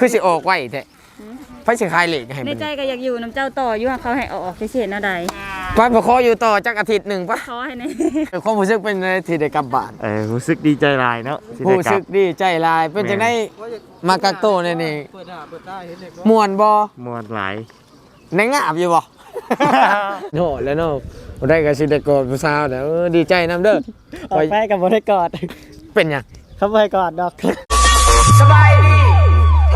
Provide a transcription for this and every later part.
คือสิออกไว้แท้ไฟสิคายเหล็กให้ในมันใจก็อยากอยู่น้ำเจ้าต่ออยู่หาเขาให้เอาออกเฉยๆนะใดไปบ่ขออยู่ต่อจักอาทิตย์หนึงปะขอให้ใน ความรู้สึกเป็นไงที่ได้กลับบ้านเออรู้สึกดีใจหลายเนาะที่ได้ผู้กลัสึบ กดีใจหลายเป็นจังได๋มากักโตวนี่นี่เปิดหน้าเปิดตาเห็นเด็กม่วนบ่ มวนหลาย ในงาบอยู่บ่ โน่แล้วเนาะบ่ได้ก็สิได้กอดผู้สาวเด้อเออดีใจนํเด้อออกไปกับบริกอดเป็นหยัง เขาบริกอดดอก สบายดีเพิ่นอากาศ แ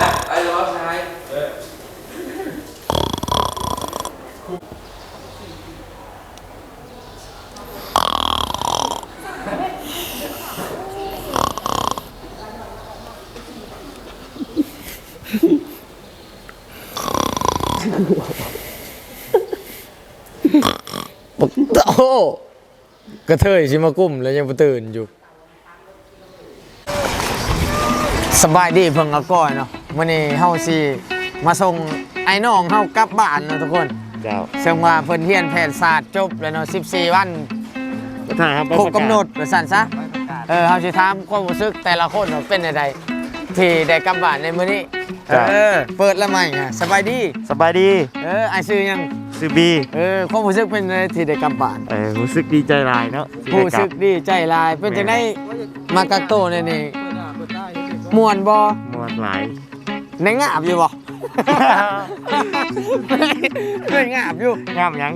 ละไอ้ล้อซ้าย ระเทยสิมากุ้มแล้วยังบ่ตื่นอยู่สบายดีเพิ่งเอาก่อนเนาะวันนี้เฮาสิมาส่งไอ้น้องเฮากลับบ้านเนาะทุกคนเจ้าซึ่งว่าเพิ่นเรียนแพทยศาสตร์จบแล้วเนาะ14 วันถ้าครับครบกำหนดว่าซั่นซะเออเฮาสิถามความรู้สึกแต่ละคนว่าเป็นจังไดที่ได้กลับบ้านในมื้อนี้เออเปิดแล้วใหม่อะสบายดี สบายดี เออไอ้ซื้อยัง ซื้อบีเออความรู้สึกเป็นจังไดที่ได้กลับบ้านเออรู้สึกดีใจหลายเนาะที่ผู้ได้กลัสึบกดีใจหลายเป็นจังไดมากักโตวนี่นี่เปิดหน้าเปิดตาเห็นเด็กม่วนบ่มวนหลาย ในงาบอยู่บ่ ในงาบอยู่ งามยัง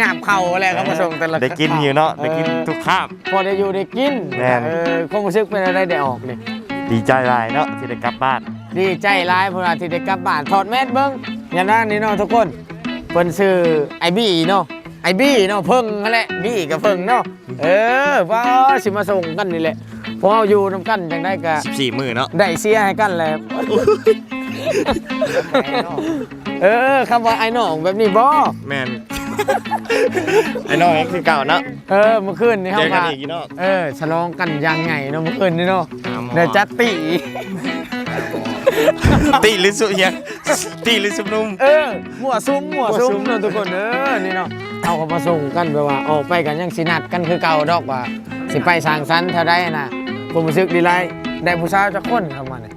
งาบเข่าอะไรครับมาส่งแต่ละได้กินอยู่เนาะได้กินทุกคาบ พอได้อยู่ได้กินแม่น เออความรู้สึกเป็นอะไรได้ออกนี่ดีใจหลายเนาะที่ได้กลับบ้าน ดีใจหลายเพราะว่าที่ได้กลับบ้านถอดแมสเบิ่งอย่างนั้นนี่เนาะทุกคน เพิ่นชื่อไอบี้เนาะไอบี้เนาะเพิ่งนั่นแหละบี้กับเพิ่งเนาะเออว่าสิมาส่งกันนี่แหละเพราะเราอยู่นํกันจังได้ก็14มื้อเนาะได้เสียให้กันแหล้วเออคำว่าไอ้น้องแบบนี้บ่แม่นไอ้น้องยังคือเก่าเนาะเออเมื่อคืนนี่เจเฮาอกันมาอีกอีเนาะ เออฉลองกันอยังไงเนาะเมื่อคืนนี่เนาะหาหมอเดี๋ยวจัดตี ตีหรือสุเฮียตีหรือสุนุ่มเออมั่วซุ้มมั่วมั่วซุ้ซุ้มมเนาะทุกคนเออนี่เนาะเอาเขามาส่งกันแบบว่าออกไปกันยังสินัดกันคือเก่าดอกว่า สิไปสร้างสรรค์เท่าใดน่ะผมรู้สึกดีไรได้ผู้สาวจักคนเข้ามาเนี่ย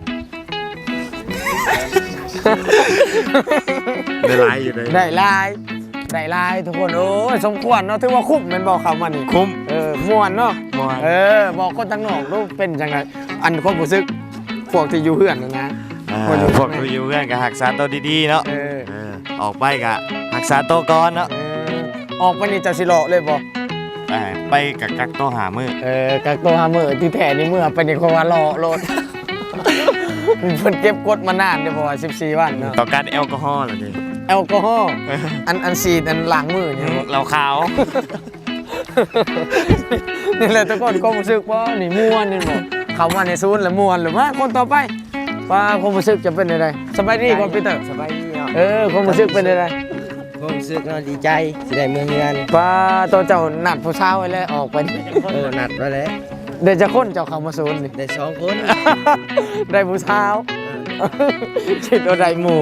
ได้หลายอยู่เลยได้หลายได้หลายทุกคนโอ้ยสมควรเนาะถือว่าคุ้มแมันบอกเขามานี่คุ้มเออม่วนเนาะม่วนเออบอกคนทั้งนอกรู้เป็นจังไงอันความรู้สึกพวกที่อยู่เฮือนนะนะอ่าคนอยู่ พวกเราอยู่เพื่อนกับหักษาตัวดีๆเนาะเออเออออกไปกะหักษาตัวก่อนเนาะเออออกไปนี่เจะสิเลาะเลยบ่ไปไปกับกักตัวหามือเออกักตัวหามือที่แท้นี่เมื่อไปนี่คนว่าเลาะโลดเพิ่นเก็บกดมานานเด้อเพราะว่า14 วันเนาะต่อการแอลกอฮอล์เหรอดิแอลกอฮอล์อันอันซีดอันล้างมือเนี่ยบ่ เราขาว นี่แหละทุกคนความรู้สึกว่านี่ม่วนนี่บ่เข้ามาในศูนย์แล้วม่วนหรือว่าคนต่อไป ว่าความรู้สึกจะเป็นยังไงสบายดีคอมพิวเตอร์สบายดีเนาะเออความรู้สึกเป็นยังไงผมรู้สึกเนาะดีใจสิได้เมืองเงินว่าตัวเจ้านัดผู้เช้าไว้แล้วออกไปเออนัดไว้แล้วเดี๋ยวจะค้นเจ้าเข้ามาศูนย์นี่ได้สองคนได้ผู้เช้าชิดโอไดหมู่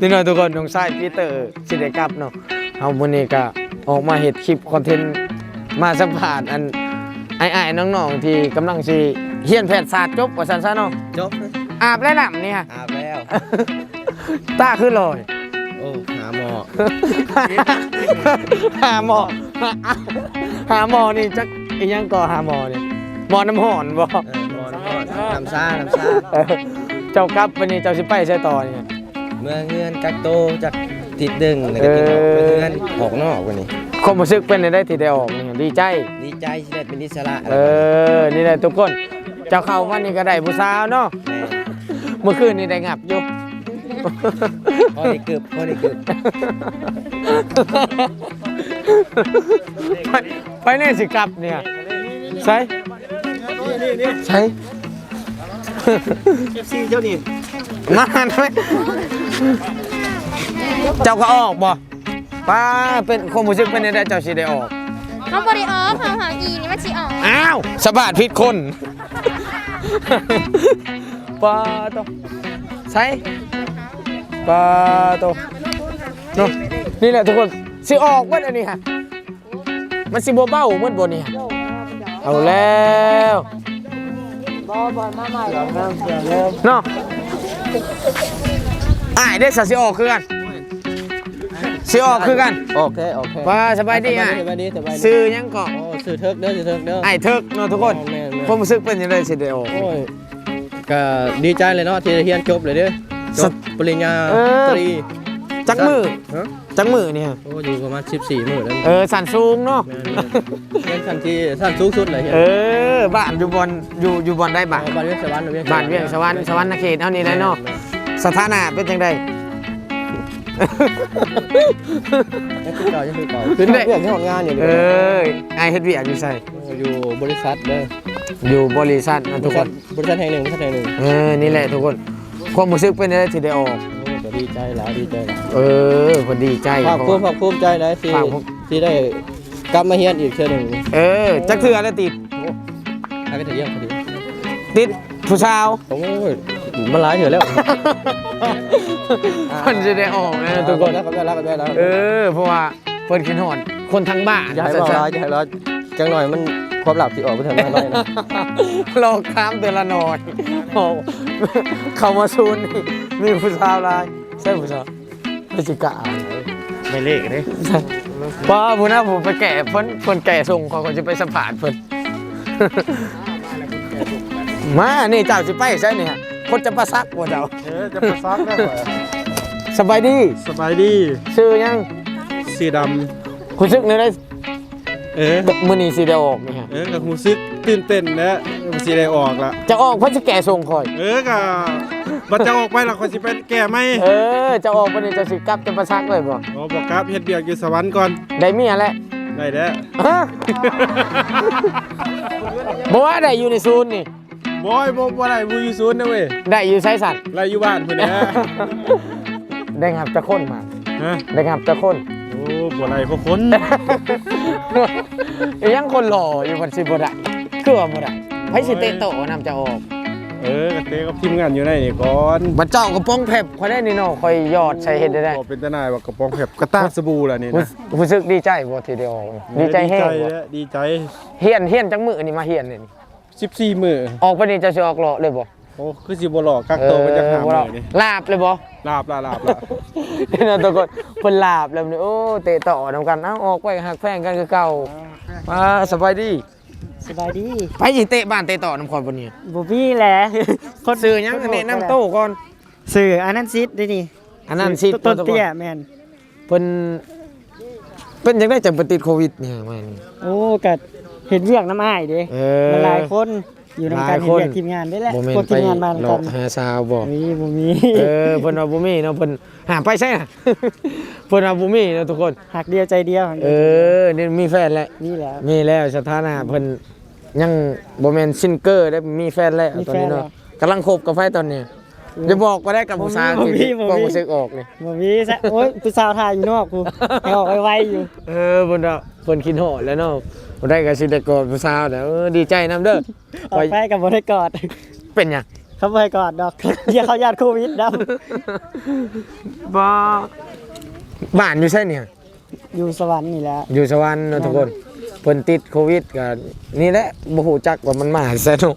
นี่หน่อยทุกคนน้องชายปีเตอร์สิได้กลับเนาะเอามื้อนี้ก็ออกมาเฮ็ดคลิปคอนเทนต์มาสัมภาษณ์อันไอ้ๆน้องๆที่กำลังสิเรียนแพทยศาสตร์จบว่าซั่นซะเนาะจบเลย อาบแล้วน้ำเนี่ย อาบแล้วตาขึ้นลอยโอ้หาหมอหาหมอหาหมอนี่จักอีหยังก่อหาหมอนี่หมอน้ำหอนบ่เออหมอน้ำหอดน้ำซ่าน้ำซ่าเออเจ้ากลับวันนี้เจ้าสิไปใช่ต่อนี่เมืองเงินกักโตจากติดดึงแล้วก็ติดออกเมืองเงินออกนอกวันนี้ความรู้สึกเป็นได้ที่ได้ออกนี่ดีใจ ดีใจที่ได้เป็นอิสระเออนี่แหละทุกคน เจ้าเข้าวันนี้ก็ได้ผู้สาวเนาะแม่ เมื่อคืนนี่ได้งับอยู่ พอได้เกือบพอได้เกือบไปไปแน่สิกลับเนี่ยใช่ใช่เอฟซีเจ้านี่มาหน่อยเจ้าก็ออกบ่ป้าเป็นความรู้สึกเป็นได้เจ้าสิได้ออกเขาบริออฟเขาหาอีนี่มันชีออกอ้าวสะบาดพิษคน ปลาโตใช่ปลาโตเนาะนี่แหละทุกคนสิออกเบิดอันนี้ฮะมันสิบ่เบ้าเบิดบ่นี่ฮะเอาแล้วเนาะอ้ายได้สัสิออกคือกันสิออกคือกันโอเคโอเคว่าสบายดีอ้ายสบายดีสบายดีซื้อหยังเกาะโอ้สื่อเทิกเด้อสื่อเทิกเด้ออ้ายเถิกเนาะทุกคนแม่นแม่นผมรู้สึกเป็นยังไงสิได้ออ กโอ้ยก็ดีใจเลยเนาะที่ได้เรียนจบเลยเด้อจสับตปริญญาเออตรีจักมือฮะจักมือเนี่ยโอ้อยู่ประมาณ14มื้อแล้วเออสันสูงเนาะแม่นๆเรียนขั้นที่สั้นสูงสุดเลยเฮียเออบ้านอยู่บอนอยู่อยู่บอนได้บ้านบ้านเวียงสวรรค์เวียงบ้านเวียงสวรรค์สวรรค์นเขตเท่านี้แหละเนาะสถานะเป็นจังได ยังคือเก่ายังคือเก่าขึ้นได้เรื่องที่ของงานอยู่เอเลยอไอเฮ็ดเวียกอยู่ใส่อยู่บริษัทเด้ออยู่บริษัทนะบทุกริคษัทน บริษัทแห่งหนึ่งบริษัทแห่งหนึ่งเออ นี่แหละทุกคน ความรู้สึกเป็นยังไงที่ได้ออก โอ้ก็ดีใจหลายดีใจหลายเออพอดีใจภาคเพภูราะมิภาคภูมิใจนะที่ภาคภูมิ ที่ได้กลับมาเฮียนอีกเทื่อหนึ่งเออ จักเทื่อแล้วติดให้ไปเที่ยวพอดีติดผู้สาว โอ้ย มันหลายเถื่อแล้วคนจะได้ออกนะทุกคนแล้วก็แล้วก็แล้วแล้วเออเพราะว่าเพิ่นคิดฮอดคนทั้งบ้านอย่าให้เราร้ายอย่าให้เราจังหน่อยมันความหลับที่ออกไปทางนั้นเลยนะโลกข้ามเตือนละหน่อยโอ้เข้ามาซูนนี่มีผู้สาวหลายใช่ผู้สาวไม่สิกะอ่านไม่เลขเด้ป้าผู้น่าผมไปแก่เพิ่นเพิ่นแก่ส่งเขาก็จะไปสัมผัสเพิ่นมานี่เจ้าสิไปใช่นี่ฮะ คนจะประซักบ่เจ้าเออจะมาซักได้บ่สบายดีสบายดีชื่อยังสีดคุณซึกนี่ได้ำเออมื้อนี้สิได้ออกนี่ฮะเออกับหูซึกตื่นเต้นแล้วสิได้ออกละจะออกเพิ่นสิแก่ส่งคอย เออกับบัดจะออกไปและคนสิไปแก้ไหมเออ จะออกวันนี้จะสิกลับจะประซักเลยบ่อ๋อบอกครับเฮ็ดเบียกอยู่สวรรค์ก่อนได้เมียแล้วได้แล้ว ฮะบอกว่าได้อยู่ในซูนย์นี่ บอยบ่บ่ได้บ่อยู่ศูนย์นะเว้ยได้อยู่ไซสัตว์ไรอยู่บ้านพุ่นแหละได้งับจะค้นมาฮะได้งับจะค้นโอ้บ่ได้พวกคนยังคนหล่ออยู่คนสิบ่ได้คือว่าบ่ได้ไผสิเตะโตะนำจะออกเออกระเตะกับทีมงานอยู่ในนี่ก่อนบัดเจ้ากระป้องแผบคอยได้นี่เนาะคอยยอดใส่เฮ็ดได้ได้บ่เป็นตาหนายว่ากระป๋องแผบกระตากสบู่ล่ะนี่รู้นะรู้สึกดีใจบ่ทีเดียวออกดีใจแฮงดีใจบ่แล้วดีใจ เฮียนเฮียนจังมื้อนี่มาเฮียนนี่ 14มื้อออกไปนี่จะสิออกหล่อเลยบ่โอ้คือสิบ่หลอกกักตัวมันจะหาบ่มื้หล่อนี่ลาบเลยบ่ ลาบลาลาบลานี่นะทุกคนเพิ่นลาบแล้วนี่โอ้เตะต่อนำกันเอ้าออกไปหักแพงกันคือเก่ามาสบายดีสบายดีไปสิเตะบ้านเตะต่อนำคนบ่นี่บูบี้แหละซื้อหยังแนะนำโต้ก่อนสื่ออันนั้นซิดได้นี่อันนั้นสิต้นเตี้ยแมนเพิ่นเป็นจังได้จังบ่ติดโควิดเนี่ยแม่นโอ้กัด เห็นเรียกน้ำอ้ายเด้เออ มันหลายคนอยู่ในหกาลารยเห็คนนเรียกทีมงานได้แหละบ่แม่นคนไปทีมงานมาหลกัอนกหาสาวบ่ มีบูมีเออเพิ่นว่าบ่มีเนาะเพิ่นหาไปใช่น่ะ เพิ่นว่าบ่มีเนาะทุกคน หักเดียวใจเดียวเออนี่มีแฟนแล้ว นี่แหละ มีแล้วสถานะเพิ่นยังบ่แม่นซิงเกอร์ได้มีแฟนแล้วมีตอนแฟนนี้แล้วเนาะกำลังคบกับไฟตอนนี้จะบอกว่าได้กับผู้ชายบ่มีที่บ่มีความรู้สึกออกนี่บูมีซะโอ้ยผู้สาวทายอยู่นอกกูให้ออกไวๆอยู่ เออเพิ่นว่าเพิ่นคิดฮอดแล้วเนาะ บ่ได้ก็สิได้กอดผู้สาวแล้วเออดีใจนํเด้อออกไปกับบริกอดเป็นหยังเขาบริกอดดอกเดี๋ยวเขาญาติโควิดดบ่บ้านอยู่ไสเนี่ยำอยู่สวรรค์นี่แหละอยู่สวรรค์เนาะทุกคนเพิ่นติดโควิดก็นี่แหละบ่ฮู้จักว่ามันมาซะเนาะ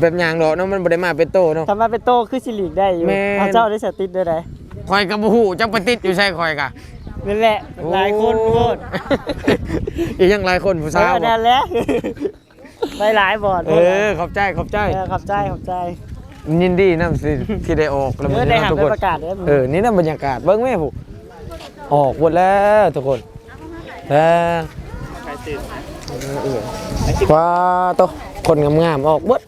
แบบหยังดอกเนาะมันบ่ได้มาเป็นโตเนาะ ทำมาเป็นโตคือสิริกได้อยู่แม่นเอาเจ้าได้สติดด้วยไหนคอยก็บ่ฮู้จักไปติดอยู่ไสคอยก็ นั่นแหละ หลายคนโคตรอีกยังหลายคนผู้เอสาวอบ่นั่นแหละไปหลายบอร์ดเออขอบใจขอบใจเออขอบใจขอบใจยินดีนํสิที่ได้ออกแล้วเอมื้ออได้นี้หัเนาะนทุกไปคนประกาศเลยเออนี่น่ะบรรยากาศเบิ้งแม่ผู้ออกหมดแล้วทุกคนแล้วว้าโตะคนงามๆออกหมด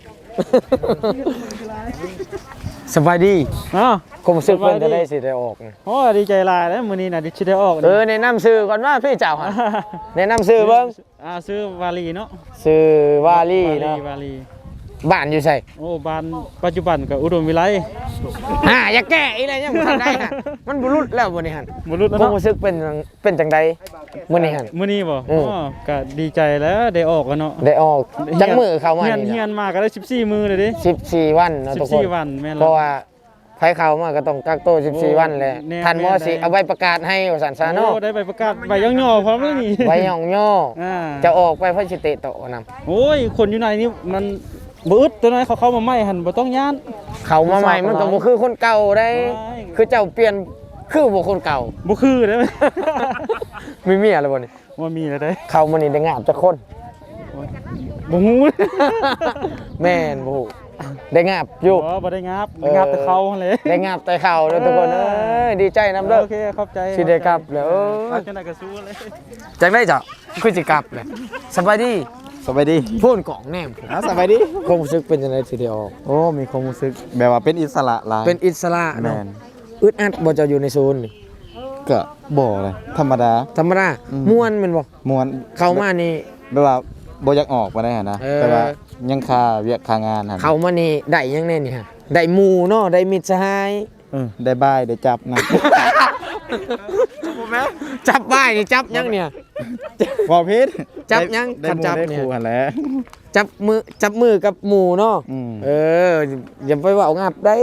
สบายดีอ๋อคงสึกเพิ่นจะได้สิได้ออกนะโอ้ดีใจหลายแล้วมื้อนี้น่ะดิชิได้ออกเออแนะนำชื่อก่อนว่าพี่เจ้าฮะแนะนำชื่อเบิ้งอ่าซื้อวาลีเนาะชื่อวาลีเนาะวาลี บ้านอยู่ไสโอ้บ้านปัจจุบันกับอุดมวิไลอ่าอย่าแก้อีกแล้วยังบ่ทันได้ฮะมันบ่รุดแล้วบ่นี่หั่นบ่รู้แล้วคงเนาะรู้สึกเป็นจังเป็นจังใดมื้อนี้หั่น มื้อนี้บ่อือ๋ม อก็ดีใจแล้วได้ออกแล้วเนาะได้ออกจักมือเข้ามาเฮียนนี่เฮียนะนมาก็ได้ 14 มื้อเลยดิ14 วันเนาะทุกคน14วันแม่นเพราะว่าไผเข้ามาก็ต้องกักโตว14 วันแหละแน่ท่านหมอสิแน่เอาใบประกาศให้ว่าสันซาเนาะโอ้ได้ใบประกาศใบย่องย่อพร้อมแล้วนี่ไว้ย่องย่ออ่าจะออกไปเพื่อสิเตะโตะนำโอ้ยคนอยู่ในนี่มัน บืดตัวนั้นเขาเข้ามาไม่หันบ่ต้องย่าน เขามาใหม่มันก็บ่คือคนเก่าได้ว้ายคือเจ้าเปลี่ยนคือบ่คนเก่าบ่คือได้ไหม มีเมียแล้วบ่นี่ว่ามีแล้วได้เขามานี่ได้งาบจักคน บ่ฮู้ แม่นบ่ฮู้ได้งาบอยู่บ่บ่ได้งับเอองับแต่เขาเลยได้งาบแต่เขาเด้อทุกคนเอ้ยดีใจนำเด้อ โอเคขอบใจสิได้กลับแล้วเอ้ย เอาจังได๋ก็สู้เลย จังได้จ้ะคือสิกลับเลยสบายดี สบายดีพูนกล่องแนมอะสบายดีความรู้สึกเป็นจังได๋สิได้ออก โอ้มีความรู้สึกแบบว่าเป็นอิสระหลายเป็นอิสระแมเนาะนอึดอัดบ่เจะอยู่ในโซนนี่ก็บ่เลยธรรมดา ธรรมดาอืม ม่วนแม่นบ่มวนเข้ามานี่ แบบว่าบ่อยากออกมาได้หั่นนะเออ แต่ว่ายังคาเวียกคางานหั่นเข้ามานี่ได้หยังแน่นี่ฮะได้หมู่เนาะได้มิตรสหายเออได้บายได้จับนะ จับบ้ายนี่จับยังเนี่ย บ่ผิดจับยังได้คันจัจับบเนี่เนี่ยยหั่นแหละจับมือจับมือกับหมู่เนาะอืม เอออย่าไปเว่างับได้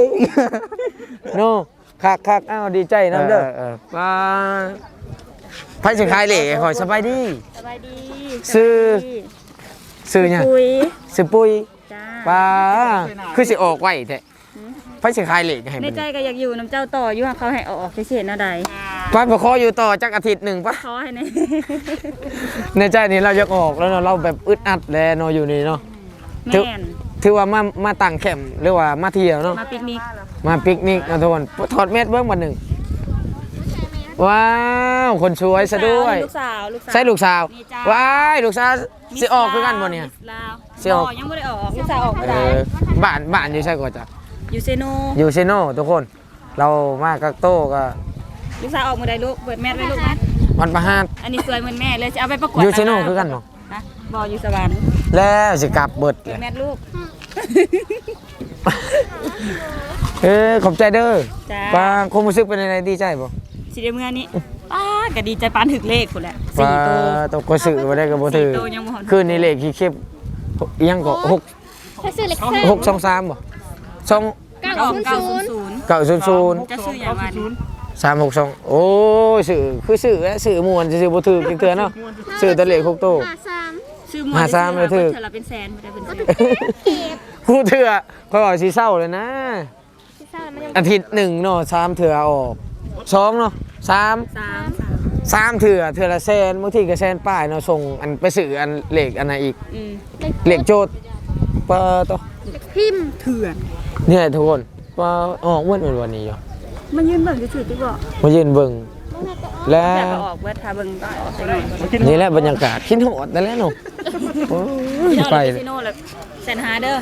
เนาะคักคักอ้าวดีใจนํเด้อเออว่าไผสิขายเหล่ขอยสบายดี สบายดีซื้อ ซื้อหยังคุยซื้อปุ้ยจ้า ป้าคือสิออกไว้แท้ ไผสิขายเหล่ให้ในมันใจก็อยากอยู่น้ำเจ้าต่ออยู่หาเขาให้เอาออกเฉยๆแนวใดป้าบ่ขออยู่ต่อจักอาทิตย์หนึงปะเขาให้ใน ในใจนี่เราจะออกแล้วเนาะเราแบบอึดอัดแล้วเนาะอยู่นี่เนาะ แม่นถือว่ามามาตั้งแคมป์หรือว่ามาเที่ยวเนาะ มาปิกนิกมาปิกนิกนะทุกคนถอดเม็ดเบิ้งบันหนึ่งว้าวคนสวยซะด้วย ลูกสาวลูกสาว ใช่ลูกสาวนี่จ้าว้ายลูกสาวสิออกคือกันบ่เนี่ย มิสลาวสิออกยังไม่ได้ออกลูกสาวออกเอเมื่อไหร่อบ้านบ้านอยู่ใช่ก่อนจ้ะอ ยู่เซโนอยู่เซโนทุกคน เรามากักโตก็ลูกสาวออกเมื่อใดลูกเปิดแมสไว้ลูกนะวันประหารอันนี้สวยเหมือนแม่เลยจะเอาไปประกวดอยู่เซโนคือกันเนาะฮะบออยู่สวรรค์แล้วสิกลับเบิดเปิเลดยแมสลูก เออขอบใจเด้อจ้าป้าคงรู้สึกเป็นอะไรดีใจบ่สีเดียวเมื่อนี้ป้าก็ดีใจปานถึกเลขคุณแหละป้าสี่ตัวต้องก็ซื้อบ่ได้ก็บ่ถือสี่ตัวยังบ่ฮอด คืนนี้เลขขี้เข็บอิหยังก็หกถ้าซื้อเล็กหกสองสามบ่สอง เก้าออกศูนย์เก้าศูศูนนย์ย์ศูนย์เก้าศูนย์ศูนย์จะซื้ออย่างวัน สามหกสองโอ้ยสื่อคือสื่อและสื่อมวนจะสื่อบ่ถือจังเตือนเนาะสื่อตะเลขหกโตห้าสามซื้อหมดหาซ้ำเลยถึกเธอละเป็นแสนไม่ได้เป็นแสนกูเถื่อคอยบอกสีเศร้าเลยนะ ที่สามมันยังอาทิตย์หนึ่งเนาะสามเถื่อออกสองเนาะสามสามสามสามเถื่อเถื่อละแสนบางทีก็แสนป้ายเนาะส่งอันไปสื่ออันเลขอันไหนอีกอืมเลขโจทย์เปิดต่อพิมพ์เถื่อน เนี่ยทุกคนเปิดออกเมื่อวันวันนี้อยู่มันยืนเบิ่งถือที่บอกมายืนเบิ่งแล้อยากวเอาออกเบิดทาเบิ่งก็ออกไปหน่อยนี่แหละบรรยากาศคิดโหดนั่นแหละเนาะโอ้ยพี่โน่ไปเลยพี่โน่เลยแสนหาเด้อ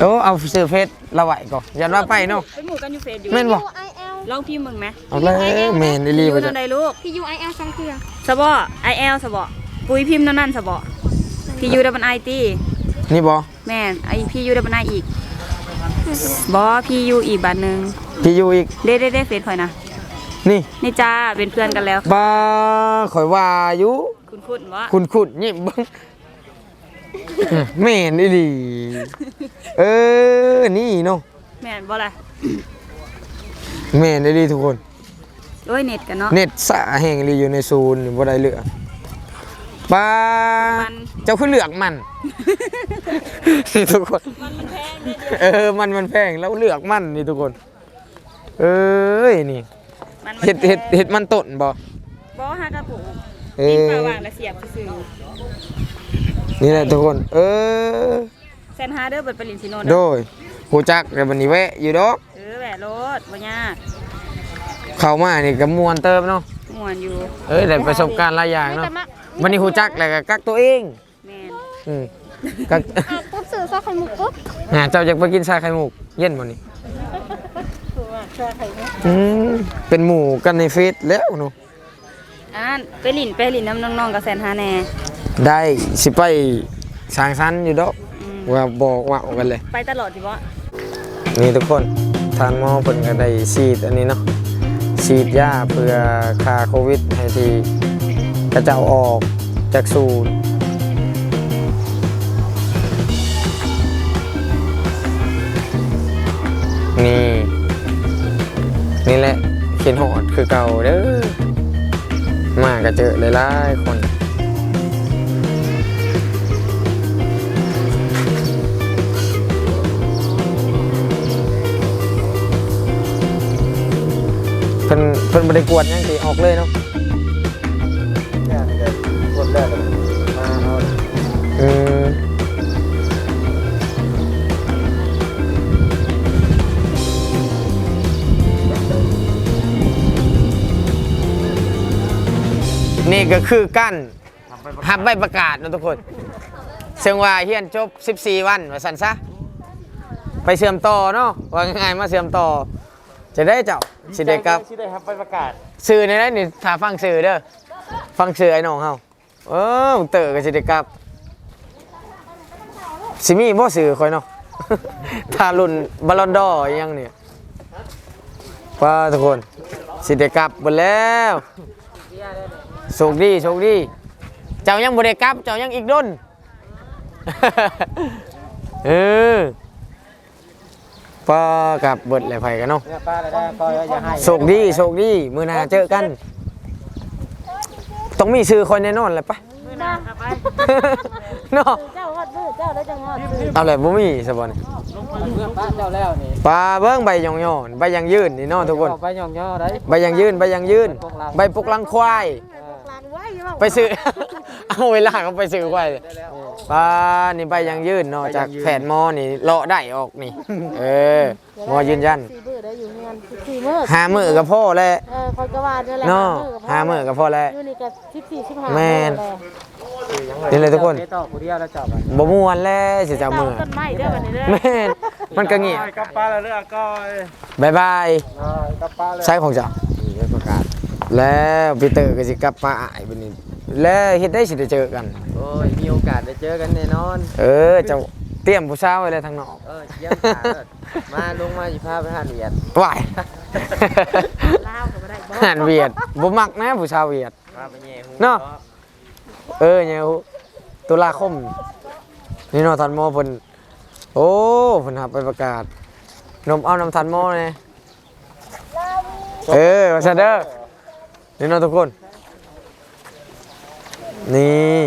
โอ้เอาซื้อเฟซละไหวก่อนยันว่าไปเนาะเป็นหมู่กันอยู่เฟซอยู่แม่นบ่ไอเอลลองพิมพ์มึงไหมเอาเลยแมนอีหลีอยู่บ่ตจ้ะอนใดลูกพี่ยูไอเอลสองเทือสบอไอเอลสบอปุ้ยพิมพ์นั่นนั่นสบอพี่ยูดับเบิลไอตีนี่บ่แม่นไอพี่ยูดับเบิลไออีก บอพี่ยูอีกบัตรหนึ่งที่อยู่อีกเด้เด้เด้เฟซคอยนะนี่นี่จ้าเป็นเพื่อนกันแล้วบ้าข่อยว่าอยู่คุณคุณวะคุณคุณยิ้มเบิ่งแม่นอีหลีเออนี่เนาะแม่นบ่ล่ะแม่นอีหลีทุกคนโอ้ยเน็ตกันเนาะเน็ตสะแห่งอีหลีอยู่ในศูนย์นี่บ่ได้เหลือ บ้ามันเจ้าคือเหลือกมัน นี่ทุกคนมันมันแพงเด้เออ มันมันแพงแล้วเลือกมันนี่ทุกคน เอ้ยนี่มันมันเห็ดเห็ดแพงเห็ดมันต้นบ่บ่ฮากระปุกเอกินอปลาวางแล้วเสียบซื่อนี่แหละทุกคน เออๆแซนฮาเด้อเปิดไปลินซิโนโดยหูจักแต่วันนี้แวะอยู่ดอกเออแหวะรถบ่ยากเข้ามานี่ก็มวนเติมเนาะม่วนอยู่ เอ้ยได้ประสบการณ์หลายอย่างเนาะ วันนี้หูจักแล้วก็กักตัวเองแม่นอืมกักอะปุ๊บสื่อซอไข่มุกปุ๊บหาเจ้าอยากไปกินชาไข่มุกเย็นบ่นี่อืมเป็นหมู่กันในเฟซแล้วเนาะอ่านไปลินไปลินน้ำน้องๆกับแซนฮาแน่ได้สิไปสร้างสรรค์อยู่ดอกอืมว่าบอกว่าเอากันเลย ไปตลอดสิบ่นี่ทุกคนทานหมอเพิ่นก็ได้ฉีดอันนี้เนาะฉีดยาเพื่อฆ่าโควิดให้ที่ กระเจ้าออกจากศูนย์นี่ นี่แหละเขียนหอดคือเก่าเด้อมาก็เจอหลายๆคนเพิ่นเพิ่นบ่ได้กวดยังสิออกเลยเนาะ กดแล้วมาเอาอืมนี่ก็คือกั้นหับใบประกาศเนาะทุกคน ซึ่งว่าเฮียนจบ 14 วันว่าสันซะ ไปเสื่อมต่อเนาะว่าง่ายๆมาเสื่อมต่อ จะได้เจ้าสิได้กลับที่ได้ครับไปประกาศสื่อในนั้นนี่ถ้าฟังสื่อเด้อฟังสื่อไอ้น้องเฮา เออเตอก็สิได้กลับสิมีบ่สื่อคอยเนาะถ้ารุ่นบอลลอนดอร์ยังเนี่ยป้าทุกคน สิได้กลับหมดแล้วโชคดีโชคดี เจ้ายังบ่ได้กลับ เจ้ายังอีกด้นเออป้ากับเบิดเลยไผกันเนาะโชคดีโชคดีมือหน้าเจอกัน ต้องมีซื้อคอยแน่นอนแหละปะเนาะเจ้าวัดมือเจ้าแล้วจังหวัดมือเอาแหละบ่มีสบอนเพื่อนป้าเจ้าแล้วนี่ปลาเบิ้งใบยองยอนใบยางยืนนี่เนาะทุกคนเอาไปย่องย่อได้ใบยางยืนใบยางยืนใบปลุกลังควายกลางไว้ว่าไปซื้อ เอาเวลาเขาไปซื้อควายปลานี่ใบยางยืนเนาะจากแผ่นหมอนี่เลาะได้ออกนี่ เออหมอยืนยัน สี่ มือหามือกับพ่อแหละเออคอยกระวาดนี่แหละเนาะหามือกับพ่อแหละอยู่นี่กับสิบสี่สิบห้าแม่น นี่เลยทุกคน เจ๊ต่อผู้เดียวแล้วจบอะบ่ม่วนแล้วสิเจ้ามือต้นไม้เด้อวันนี้เด้อแม่นมันก็เงียบกับปลาแล้วเรื่องก้อยบายบายอ่ากับป้าเลยใช้ของเจ้า นี่ประกาศแล้วพีเตอร์ก็สิกลับมาอายบัดนี้ แล้วเฮ็ดได้สิได้เจอกัน โอ้ยมีโอกาสได้เจอกันแน่นอน เออเจ้าเตรียมผู้สาวไว้เลยทางนอก เออเยี่ยมขาเด้อมาลงมาสิพาไปหาเวียดว้าย ลาวก็บ่ได้บ่อาหารเวียดบ่มักนะผู้สาวเวียดพาไปแย่หูเนาะ เออเนี่ยตุลาคม นี่เนาะทันหมอเพิ่นโอ้เพิ่นหับไปประกาศ นมเอานำทันหมอเลยเออว่าซะเด้อนี่เนาะทุกคน นี่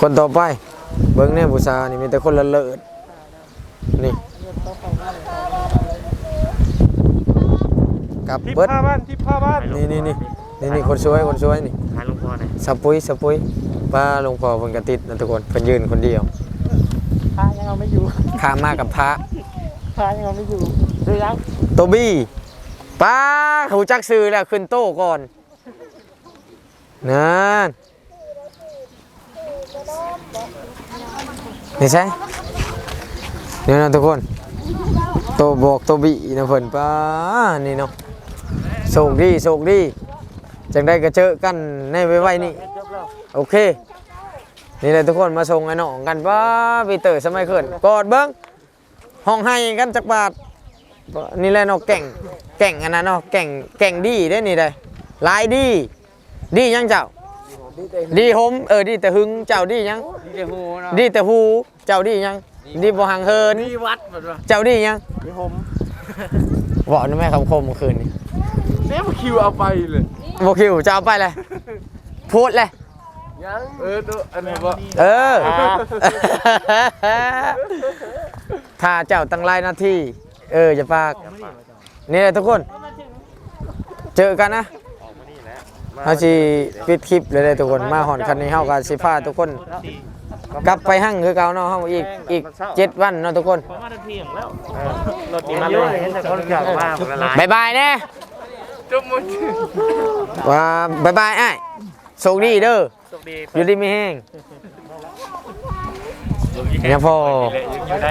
คนต่อไป เบิ้งเนี่ยผู้ชายนี่มีแต่คนละเลิศนี่ กลับทิพเบิดผ้าบ้านทิพผ้าบ้านนี่นี่นี่นี่นี่คนสวยคนสวยนี่หาลุงพ่อหน่อยสปุยสปุยป้าหลวงพ่อเพิ่นกระติดนะทุกคนเพิ่นยืนคนเดียวพายังเอาไม่อยู่ข้ามมากับพระพายังเอาไม่อยู่ดูยังโตบี้ป้าเขาจักซื้อแล้วขึ้นโต๊ะก่อนนั่นนี่ใช่เนี่ยวนะทุกคน โตบอกโตบีนะเพิ่นป้านี่เนาะ โชคดีโชคดีจังได้ก็เจอกันในไว้ๆนี่โอเค นี่เลยทุกคนมาส่งไอ้น้องกันป้าปีเตอร์สมัยเขินกอดเบิ้งห้องให้กันจักบาทนี่แหละเนาะแก่งแก่งอันนั้นเนาะแก่งแก่งดีได้นี่ได้หลายดี ดียังเจ้า ดีหมเออดีแต่หึงเจ้าดียังดีเดหูเนาะดีแต่หูเจ้าดียัง ดีบ่ห่างเฮินดีวัดหมดว่ะเจ้าดียังดีผมบอกนะแม่คำคมเมื่อคืนนี้ เอ๊ะมาคิวเอาไปเลยบอกคิวจะเอาไปเลยพูดเลยยังเออดูอันนี้ว่าเออ ถ้าเจ้าตั้งไลน์หน้าที่ เอออย่าปาก นี่แหละทุกคน เจอกันนะเฮาสิปิดคลิปเลยเลยทุกคน มาหอนคันนี้เฮากับสิพาทุกคน กลับไปหั่งคือเก่าเนาะเฮาอีกอีกเจ็ดวันเนาะทุกคน รถนี้มาเลยเห็นแต่คนอยากมาผมละลายบายบายแน่ จุ๊บมุ้งว่าบายบายอ้ายโชคดีเด้อโชคดีอยู่ดีไม่แห้ง เนี่ยพ่อ อยู่ได้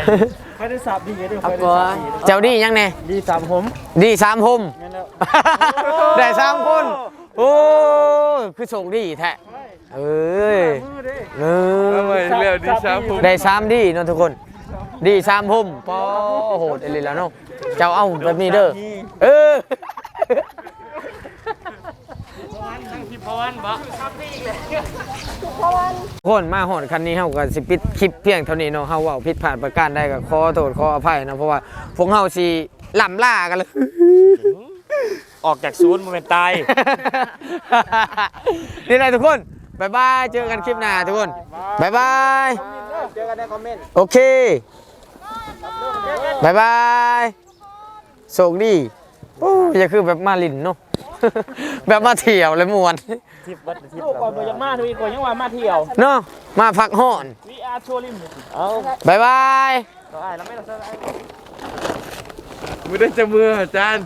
ไม่ได้สับดีไงด้วยครับบัวเจ้าดียังแน่ดีสามผมดีสามพมงั้นแล้ว ได้สามคน โอ้ยคือโชคดีแท้เอ้ยเอทำไมอเรื่องดีช้าผมได้สามดีเนาะทุกคน ดีสามพมปอโหดอะไรแล้วเนาะเจ้าเอาแบบนี้เด้อเออ ที่พวันบ่คนมาหอนคันนี้เฮาก็สิปิดคลิปเพียงเท่านี้เนาะเฮาเว้าผิดพลาดประการใดก็ขอโทษขออภัยนะเพราะว่าพวกเฮาสิหล่ำล่ากันเลย ออกจากศูนย์มันเป็นตาย นี่เลยทุกคนบายบายเจอกันคลิปหน้าทุกคนบายบายเจอกันในคอมเมนต์โอเคบายบายโชคดีโอ้ยจะคือแบบมาลินเนาะ แบบมาเที่ยวเลยมวนลูกก่อนบ่ยังมาทุกคนยังว่ามาเที่ยวเนาะมาพักห่อนวีอาร์โชว์ริมเอาบายบายต่อไอ้แล้วไม่ต้องเซอร์ไพรส์มือได้จะมืออาจารย์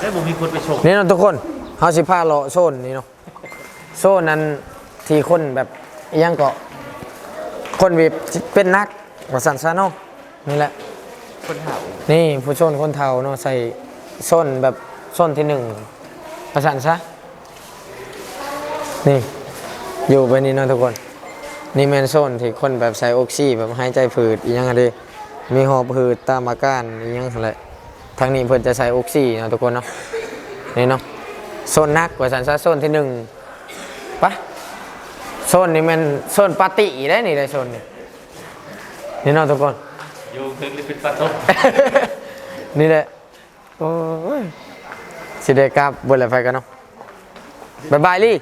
ได้ผมมีคนไปชมนี่เนาะทุกคนเฮาสิพาเลาะโซนนี่เนาะโซนนั้นที่คนแบบอิหยังก็คนแบบเป็นนักว่าสันซะเนาะนี่แหละคนเห่านี่ผู้ชนคนเทาเนาะใส่ส้นแบบส้นที่หนึ่ง ประสานซะ นี่ อยู่ไปนี่เนาะทุกคน นี่แมนโซนที่คนแบบใส่ออกซิแบบหายใจผืดอีกอยังไงดีมีหอบผืดตามอาการอีกอยังอะไรทางนี้เพิ่นจะใส่ออกซิเนาะทุกคนเนาะ นี่เนาะ โซนนักว่าสันซะโซนที่หนึ่งปะโซนนี่แมันโซนปาร์ตี้ได้นี่ได้โซนนี่นี่เนาะทุกคนอยู่เพิ่งได้เป็นปลาตกนี่แหละโอ้ย สิได้กลับบนรถไรไปกันเนาะบายบายลี่